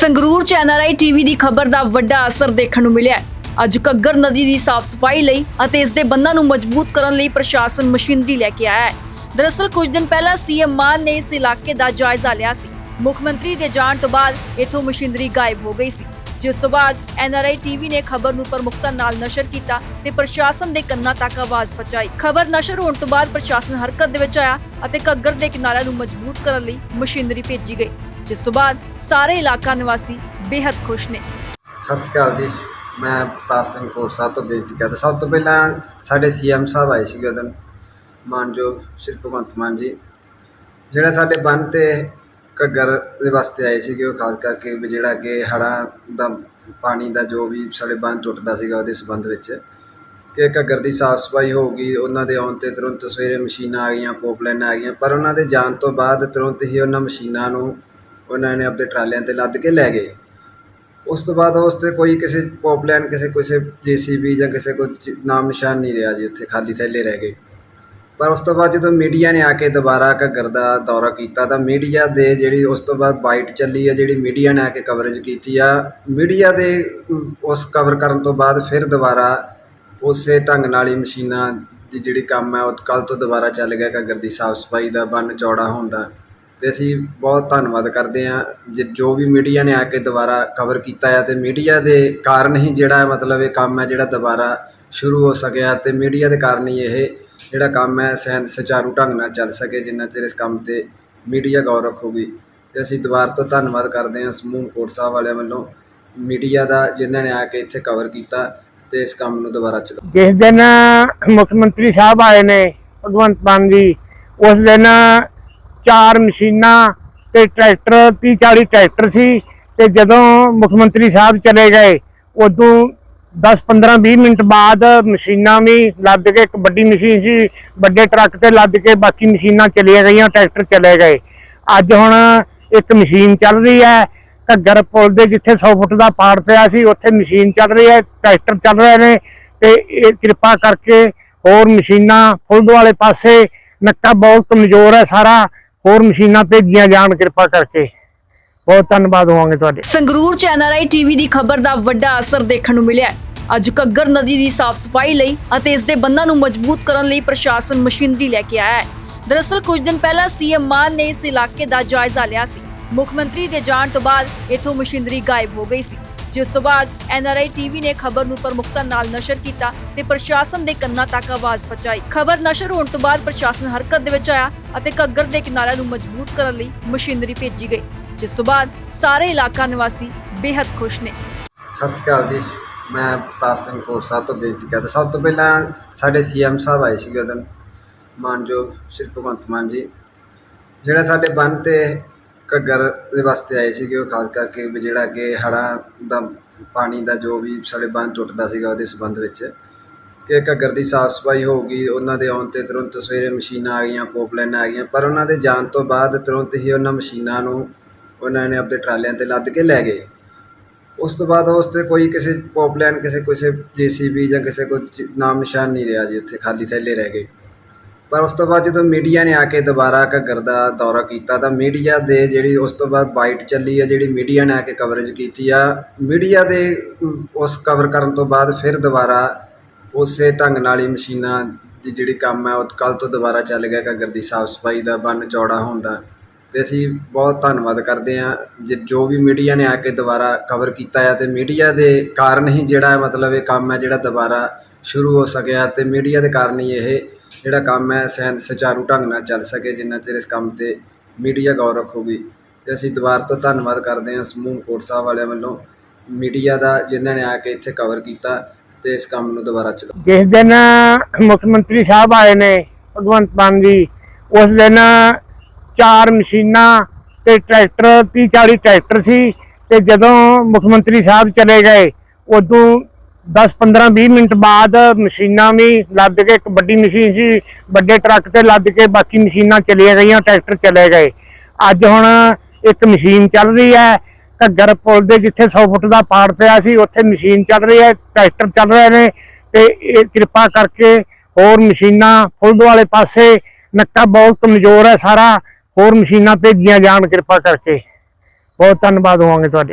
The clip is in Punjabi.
ਸੰਗਰੂਰ ਚ ਐਨਆਰਆਈ ਟੀਵੀ ਦੀ ਖਬਰ ਦਾ ਵੱਡਾ ਅਸਰ ਦੇਖਣ ਨੂੰ ਮਿਲਿਆ ਅੱਜ ਘੱਗਰ ਨਦੀ ਦੀ ਸਾਫ਼ ਸਫ਼ਾਈ ਲਈ ਅਤੇ ਇਸ ਦੇ ਬੰਨਾਂ ਨੂੰ ਮਜ਼ਬੂਤ ਕਰਨ ਲਈ ਪ੍ਰਸ਼ਾਸਨ ਮਸ਼ੀਨਰੀ ਲੈ ਕੇ ਆਇਆ ਹੈ। ਦਰਅਸਲ, ਕੁਝ ਦਿਨ ਪਹਿਲਾਂ ਸੀਐਮ ਮਾਨ ਨੇ ਇਸ ਇਲਾਕੇ ਦਾ ਜਾਇਜ਼ਾ ਲਿਆ ਸੀ। ਮੁੱਖ ਮੰਤਰੀ ਦੇ ਜਾਣ ਤੋਂ ਬਾਅਦ ਇਥੋਂ ਮਸ਼ੀਨਰੀ ਗਾਇਬ ਹੋ ਗਈ ਸੀ। ਜਿਸ ਤੋਂ ਬਾਅਦ ਐਨਆਰਆਈ ਟੀਵੀ ਨੇ ਖਬਰ ਨੂੰ ਪ੍ਰਮੁਖਤਾ ਨਾਲ ਨਸ਼ਰ ਕੀਤਾ ਤੇ ਪ੍ਰਸ਼ਾਸਨ ਦੇ ਕੰਨਾਂ ਤੱਕ ਆਵਾਜ਼ ਪਹੁੰਚਾਈ। ਖਬਰ ਨਸ਼ਰ ਹੋਣ ਤੋਂ ਬਾਅਦ ਪ੍ਰਸ਼ਾਸਨ ਹਰਕਤ ਦੇ ਵਿੱਚ ਆਇਆ ਅਤੇ ਘੱਗਰ ਦੇ ਕਿਨਾਰਿਆਂ ਨੂੰ ਮਜ਼ਬੂਤ ਕਰਨ ਲਈ ਮਸ਼ੀਨਰੀ ਭੇਜੀ ਗਈ, ਜਿਸ ਤੋਂ ਬਾਅਦ ਸਾਰੇ ਇਲਾਕਾ ਨਿਵਾਸੀ ਬੇहद ਖੁਸ਼ ਨੇ। ਸਤਿ ਸ਼੍ਰੀ ਅਕਾਲ ਜੀ। ਮੈਂ ਪ੍ਰਤਾਪ ਸਿੰਘ ਕੋਰਸਾ ਤੋਂ ਬੇਨਤੀ ਕਰਦਾ, ਸਭ ਤੋਂ ਪਹਿਲਾਂ ਸਾਡੇ ਸੀਐਮ ਸਾਹਿਬ ਆਏ ਸੀਗੇ ਉਦੋਂ। ਮਾਨਯੋਗ ਸ਼੍ਰੀ ਭਗਵੰਤ ਮਾਨ ਜੀ, ਜਿਹੜਾ ਸਾਡੇ ਬੰਨ ਤੇ ਘੱਗਰ ਦੇ ਵਾਸਤੇ ਆਏ ਸੀਗੇ ਉਹ, ਖਾਸ ਕਰਕੇ ਵੀ ਜਿਹੜਾ ਅੱਗੇ ਹੜ੍ਹਾਂ ਦਾ ਪਾਣੀ ਦਾ ਜੋ ਵੀ ਸਾਡੇ ਬੰਨ ਟੁੱਟਦਾ ਸੀਗਾ ਉਹਦੇ ਸੰਬੰਧ ਵਿੱਚ। ਕਿ ਘੱਗਰ ਦੀ ਸਾਫ਼ ਸਫ਼ਾਈ ਹੋ ਗਈ, ਉਹਨਾਂ ਦੇ ਆਉਣ ਤੇ ਤੁਰੰਤ ਸਵੇਰੇ ਮਸ਼ੀਨਾਂ ਆ ਗਈਆਂ, ਪੋਪਲਾਈਨਾਂ ਆ ਗਈਆਂ, ਪਰ ਉਹਨਾਂ ਦੇ ਜਾਣ ਤੋਂ ਬਾਅਦ ਤੁਰੰਤ ਹੀ ਉਹਨਾਂ ਮਸ਼ੀਨਾਂ ਨੂੰ ਉਹਨਾਂ ਨੇ ਆਪਣੇ ਟਰਾਲਿਆਂ ਤੇ ਲੱਦ ਕੇ ਲੈ ਗਏ। ਉਸ ਤੋਂ ਬਾਅਦ ਉਸ ਤੇ ਕੋਈ ਕਿਸੇ ਪੋਪਲਾਈਨ, ਕਿਸੇ ਕਿਸੇ ਜੀਸੀਬੀ ਜਾਂ ਕਿਸੇ ਕੋਈ ਨਾਮ ਨਿਸ਼ਾਨ ਨਹੀਂ ਰਿਹਾ ਜੀ, ਉੱਥੇ ਖਾਲੀ ਥੈਲੇ ਰਹਿ ਗਏ। ਪਰ ਉਸ ਤੋਂ ਬਾਅਦ ਜਦੋਂ ਮੀਡੀਆ ਨੇ ਆ ਕੇ ਦੁਬਾਰਾ ਘੱਗਰ ਦਾ ਦੌਰਾ ਕੀਤਾ ਤਾਂ ਮੀਡੀਆ ਦੇ ਜਿਹੜੀ ਉਸ ਤੋਂ ਬਾਅਦ ਬਾਈਟ ਚੱਲੀ ਆ, ਜਿਹੜੀ ਮੀਡੀਆ ਨੇ ਆ ਕੇ ਕਵਰੇਜ ਕੀਤੀ ਆ, ਮੀਡੀਆ ਦੇ ਉਸ ਕਵਰ ਕਰਨ ਤੋਂ ਬਾਅਦ ਫਿਰ ਦੁਬਾਰਾ ਉਸੇ ਢੰਗ ਨਾਲ ਹੀ ਮਸ਼ੀਨਾਂ ਦੀ ਜਿਹੜੀ ਕੰਮ ਹੈ ਉਹ ਕੱਲ ਤੋਂ ਦੁਬਾਰਾ ਚੱਲ ਗਿਆ, ਘੱਗਰ ਦੀ ਸਾਫ਼ ਸਫ਼ਾਈ ਦਾ, ਬੰਨ ਚੌੜਾ ਹੋਣ ਦਾ। ਤੇ ਅਸੀਂ ਬਹੁਤ ਧੰਨਵਾਦ ਕਰਦੇ ਹਾਂ, ਜੇ ਜੋ ਵੀ ਮੀਡੀਆ ਨੇ ਆ ਕੇ ਦੁਬਾਰਾ ਕਵਰ ਕੀਤਾ ਆ ਤੇ ਮੀਡੀਆ ਦੇ ਕਾਰਨ ਹੀ ਜਿਹੜਾ ਮਤਲਬ ਇਹ ਕੰਮ ਹੈ ਜਿਹੜਾ ਦੁਬਾਰਾ ਸ਼ੁਰੂ ਹੋ ਸਕਿਆ ਤੇ ਮੀਡੀਆ ਦੇ ਕਾਰਨ ਹੀ ਇਹ ਜਿਹੜਾ ਕੰਮ ਹੈ ਸੈਨ ਸੁਚਾਰੂ ਢੰਗ ਨਾਲ ਚੱਲ ਸਕੇ, ਜਿੰਨਾ ਚਿਰ ਇਸ ਕੰਮ ਤੇ ਮੀਡੀਆ ਗੌਰ ਰੱਖੂਗੀ। ਤੇ ਅਸੀਂ ਦੁਬਾਰਾ ਤੋਂ ਧੰਨਵਾਦ ਕਰਦੇ ਹਾਂ ਸਮੂਹ ਕੋਟ ਸਾਹਿਬ ਵਾਲਿਆਂ ਵੱਲੋਂ, ਮੀਡੀਆ ਦਾ, ਜਿਨ੍ਹਾਂ ਨੇ ਆ ਕੇ ਇੱਥੇ ਕਵਰ ਕੀਤਾ ਤੇ ਇਸ ਕੰਮ ਨੂੰ ਦੁਬਾਰਾ ਚਲਾ ਜਿਸ ਦਿਨ ਮੁੱਖ ਮੰਤਰੀ ਸਾਹਿਬ ਆਏ ਨੇ, ਭਗਵੰਤ ਮਾਨ ਜੀ, ਉਸ ਦਿਨ ਚਾਰ ਮਸ਼ੀਨਾਂ ਤੇ ਟਰੈਕਟਰ 30 40 ਟਰੈਕਟਰ ਸੀ, ਤੇ ਜਦੋਂ ਮੁੱਖ ਮੰਤਰੀ ਸਾਹਿਬ ਚਲੇ ਗਏ, ਉਦੋਂ 10 15 20 ਮਿੰਟ ਬਾਅਦ ਮਸ਼ੀਨਾਂ ਵੀ ਲੱਦ ਕੇ, ਇੱਕ ਵੱਡੀ ਮਸ਼ੀਨ ਸੀ, ਵੱਡੇ ਟਰੱਕ ਤੇ ਲੱਦ ਕੇ ਬਾਕੀ ਮਸ਼ੀਨਾਂ ਚਲੀਆਂ ਗਈਆਂ, ਟਰੈਕਟਰ ਚਲੇ ਗਏ। ਅੱਜ ਹੁਣ ਇੱਕ ਮਸ਼ੀਨ ਚੱਲ ਰਹੀ ਹੈ, ਘੱਗਰ ਪੁਲ ਦੇ ਜਿੱਥੇ 100 ਫੁੱਟ ਦਾ ਪਾੜ ਪਿਆ ਸੀ, ਉੱਥੇ ਮਸ਼ੀਨ ਚੱਲ ਰਹੀ ਹੈ, ਟਰੈਕਟਰ ਚੱਲ ਰਹੇ ਨੇ ਤੇ ਇਹ ਕਿਰਪਾ ਕਰਕੇ ਹੋਰ ਮਸ਼ੀਨਾਂ ਫੁੱਲਦ ਵਾਲੇ ਪਾਸੇ, ਨੱਕਾ ਬਹੁਤ ਕਮਜ਼ੋਰ ਹੈ ਸਾਰਾ, ਹੋਰ ਮਸ਼ੀਨਾਂ ਭੇਜੀਆਂ ਜਾਣ ਕਿਰਪਾ ਕਰਕੇ। ਬਹੁਤ ਧੰਨਵਾਦ ਹੋਵਾਂਗੇ ਤੁਹਾਡੇ। ਸੰਗਰੂਰ ਚ ਐਨਆਰਆਈ ਟੀਵੀ ਦੀ ਖਬਰ ਦਾ ਵੱਡਾ ਅਸਰ ਦੇਖਣ ਨੂੰ ਮਿਲਿਆ ਅੱਜ ਘੱਗਰ ਨਦੀ ਦੀ ਸਾਫ਼ ਸਫ਼ਾਈ ਲਈ ਅਤੇ ਇਸ ਦੇ ਬੰਨਾਂ ਨੂੰ ਮਜ਼ਬੂਤ ਕਰਨ ਲਈ ਪ੍ਰਸ਼ਾਸਨ ਮਸ਼ੀਨਰੀ ਲੈ ਕੇ ਆਇਆ ਹੈ। ਦਰਅਸਲ, ਕੁਝ ਦਿਨ ਪਹਿਲਾਂ ਸੀਐਮ ਮਾਨ ਨੇ ਇਸ ਇਲਾਕੇ ਦਾ ਜਾਇਜ਼ਾ ਲਿਆ ਸੀ। ਮੁੱਖ ਮੰਤਰੀ ਦੇ ਜਾਣ ਤੋਂ ਬਾਅਦ ਇਥੋਂ ਮਸ਼ੀਨਰੀ ਗਾਇਬ ਹੋ ਗਈ ਸੀ। ਜਿਸ ਤੋਂ ਬਾਅਦ ਐਨਆਰਆਈ ਟੀਵੀ ਨੇ ਖਬਰ ਨੂੰ ਪ੍ਰਮੁਖਤਾ ਨਾਲ ਨਸ਼ਰ ਕੀਤਾ ਤੇ ਪ੍ਰਸ਼ਾਸਨ ਦੇ ਕੰਨਾਂ ਤੱਕ ਆਵਾਜ਼ ਪਹੁੰਚਾਈ। ਖਬਰ ਨਸ਼ਰ ਹੋਣ ਤੋਂ ਬਾਅਦ ਪ੍ਰਸ਼ਾਸਨ ਹਰਕਤ ਦੇ ਵਿੱਚ ਆਇਆ ਅਤੇ ਘੱਗਰ ਦੇ ਕਿਨਾਰਿਆਂ ਨੂੰ ਮਜ਼ਬੂਤ ਕਰਨ ਲਈ ਮਸ਼ੀਨਰੀ ਭੇਜੀ ਗਈ, ਜਿਸ ਤੋਂ ਬਾਅਦ ਸਾਰੇ ਇਲਾਕਾ ਨਿਵਾਸੀ ਬੇहद ਖੁਸ਼ ਨੇ। ਸਤਿ ਸ਼੍ਰੀ ਅਕਾਲ ਜੀ। ਮੈਂ ਪ੍ਰਤਾਪ ਸਿੰਘ ਕੋਰਸਾ ਤੋਂ ਬੇਨਤੀ ਕਰਦਾ। ਸਭ ਤੋਂ ਪਹਿਲਾਂ ਸਾਡੇ ਸੀਐਮ ਸਾਹਿਬ ਆਏ ਸੀਗੇ ਉਦੋਂ। ਮਾਨਯੋਗ ਸ਼੍ਰੀ ਭਗਵੰਤ ਮਾਨ ਜੀ। ਜਿਹੜਾ ਸਾਡੇ ਬੰਨ ਤੇ ਘੱਗਰ ਦੇ ਵਾਸਤੇ ਆਏ ਸੀਗੇ ਉਹ, ਖਾਸ ਕਰਕੇ ਵੀ ਜਿਹੜਾ ਅੱਗੇ ਹੜ੍ਹਾਂ ਦਾ ਪਾਣੀ ਦਾ ਜੋ ਵੀ ਸਾਡੇ ਬੰਨ ਟੁੱਟਦਾ ਸੀਗਾ ਉਹਦੇ ਸੰਬੰਧ ਵਿੱਚ ਕਿ ਘੱਗਰ ਦੀ ਸਾਫ਼ ਸਫ਼ਾਈ ਹੋ ਗਈ, ਉਹਨਾਂ ਦੇ ਆਉਣ ਤੇ ਤੁਰੰਤ ਸਵੇਰੇ ਮਸ਼ੀਨਾਂ ਆ ਗਈਆਂ, ਪੋਪਲਾਈਨਾਂ ਆ ਗਈਆਂ, ਪਰ ਉਹਨਾਂ ਦੇ ਜਾਣ ਤੋਂ ਬਾਅਦ ਤੁਰੰਤ ਹੀ ਉਹਨਾਂ ਮਸ਼ੀਨਾਂ ਨੂੰ ਉਹਨਾਂ ਨੇ ਆਪਣੇ ਟਰਾਲਿਆਂ ਤੇ ਲੱਦ ਕੇ ਲੈ ਗਏ। ਉਸ ਤੋਂ ਬਾਅਦ ਉਸ ਤੇ ਕੋਈ ਕਿਸੇ ਪੋਪਲਾਈਨ, ਕਿਸੇ ਕਿਸੇ ਜੀਸੀਬੀ ਜਾਂ ਕਿਸੇ ਕੋਈ ਨਾਮ ਨਿਸ਼ਾਨ ਨਹੀਂ ਰਿਹਾ ਜੀ, ਉੱਥੇ ਖਾਲੀ ਥੈਲੇ ਰਹਿ ਗਏ। ਪਰ ਉਸ ਤੋਂ ਬਾਅਦ ਜਦੋਂ ਮੀਡੀਆ ਨੇ ਆ ਕੇ ਦੁਬਾਰਾ ਘੱਗਰ ਦਾ ਦੌਰਾ ਕੀਤਾ ਤਾਂ ਮੀਡੀਆ ਦੇ ਜਿਹੜੀ ਉਸ ਤੋਂ ਬਾਅਦ ਬਾਈਟ ਚੱਲੀ ਆ, ਜਿਹੜੀ ਮੀਡੀਆ ਨੇ ਆ ਕੇ ਕਵਰੇਜ ਕੀਤੀ ਆ, ਮੀਡੀਆ ਦੇ ਉਸ ਕਵਰ ਕਰਨ ਤੋਂ ਬਾਅਦ ਫਿਰ ਦੁਬਾਰਾ ਉਸੇ ਢੰਗ ਨਾਲ ਹੀ ਮਸ਼ੀਨਾਂ ਦੀ ਜਿਹੜੀ ਕੰਮ ਹੈ ਉਹ ਕੱਲ ਤੋਂ ਦੁਬਾਰਾ ਚੱਲ ਗਿਆ ਘੱਗਰ ਦੀ ਸਾਫ਼ ਸਫ਼ਾਈ ਦਾ, ਬੰਨ ਚੌੜਾ ਹੋਣ ਦਾ। ਤੇ ਅਸੀਂ ਬਹੁਤ ਧੰਨਵਾਦ ਕਰਦੇ ਹਾਂ ਜੇ ਜੋ ਵੀ ਮੀਡੀਆ ਨੇ ਆ ਕੇ ਦੁਬਾਰਾ ਕਵਰ ਕੀਤਾ ਆ ਤੇ ਮੀਡੀਆ ਦੇ ਕਾਰਨ ਹੀ ਜਿਹੜਾ ਮਤਲਬ ਇਹ ਕੰਮ ਹੈ ਜਿਹੜਾ ਦੁਬਾਰਾ ਸ਼ੁਰੂ ਹੋ ਸਕਿਆ ਤੇ ਮੀਡੀਆ ਦੇ ਕਾਰਨ ਹੀ ਇਹ ਜਿਹੜਾ ਕੰਮ ਹੈ ਸੈਨ ਸੁਚਾਰੂ ਢੰਗ ਨਾਲ ਚੱਲ ਸਕੇ, ਜਿੰਨਾ ਚਿਰ ਇਸ ਕੰਮ ਤੇ ਮੀਡੀਆ ਗੌਰ ਰੱਖੂਗੀ। ਤੇ ਅਸੀਂ ਦੁਬਾਰਾ ਤੋਂ ਧੰਨਵਾਦ ਕਰਦੇ ਹਾਂ ਸਮੂਹ ਕੋਟ ਸਾਹਿਬ ਵਾਲਿਆਂ ਵੱਲੋਂ ਮੀਡੀਆ ਦਾ, ਜਿਨ੍ਹਾਂ ਨੇ ਆ ਕੇ ਇੱਥੇ ਕਵਰ ਕੀਤਾ ਤੇ ਇਸ ਕੰਮ ਨੂੰ ਦੁਬਾਰਾ ਚਲਾ ਜਿਸ ਦਿਨ ਮੁੱਖ ਮੰਤਰੀ ਸਾਹਿਬ ਆਏ ਨੇ, ਭਗਵੰਤ ਮਾਨ ਜੀ, ਉਸ ਦਿਨ ਚਾਰ ਮਸ਼ੀਨਾਂ ਤੇ ਟਰੈਕਟਰ 30 40 ਟਰੈਕਟਰ ਸੀ ਤੇ ਜਦੋਂ ਮੁੱਖ ਮੰਤਰੀ ਸਾਹਿਬ ਚਲੇ ਗਏ, ਉਦੋਂ 10 15 20 ਮਿੰਟ ਬਾਅਦ ਮਸ਼ੀਨਾਂ ਵੀ ਲੱਦ ਕੇ, ਇੱਕ ਵੱਡੀ ਮਸ਼ੀਨ ਸੀ, ਵੱਡੇ ਟਰੱਕ ਤੇ ਲੱਦ ਕੇ ਬਾਕੀ ਮਸ਼ੀਨਾਂ ਚਲੀਆਂ ਗਈਆਂ, ਟਰੈਕਟਰ ਚਲੇ ਗਏ। ਅੱਜ ਹੁਣ ਇੱਕ ਮਸ਼ੀਨ ਚੱਲ ਰਹੀ ਹੈ, ਘੱਗਰ ਪੁਲ ਦੇ ਜਿੱਥੇ 100 ਫੁੱਟ ਦਾ ਪਾੜ ਪਿਆ ਸੀ, ਉੱਥੇ ਮਸ਼ੀਨ ਚੱਲ ਰਹੀ ਹੈ, ਟਰੈਕਟਰ ਚੱਲ ਰਹੇ ਨੇ ਤੇ ਇਹ ਕਿਰਪਾ ਕਰਕੇ ਹੋਰ ਮਸ਼ੀਨਾਂ ਫੁੱਲਦ ਵਾਲੇ ਪਾਸੇ ਨੱਕਾ ਬਹੁਤ ਕਮਜ਼ੋਰ ਹੈ ਸਾਰਾ, ਹੋਰ ਮਸ਼ੀਨਾਂ ਭੇਜੀਆਂ ਜਾਣ ਕਿਰਪਾ ਕਰਕੇ। ਬਹੁਤ ਧੰਨਵਾਦ ਹੋਵਾਂਗੇ ਤੁਹਾਡੇ।